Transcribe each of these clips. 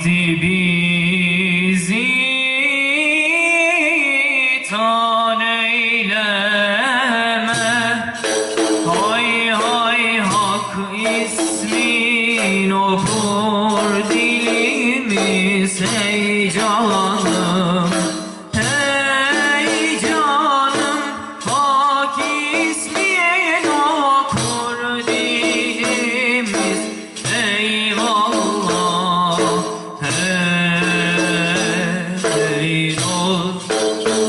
etti bizi tan Hay hay hak ismin okur dilimiz heyecan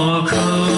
call.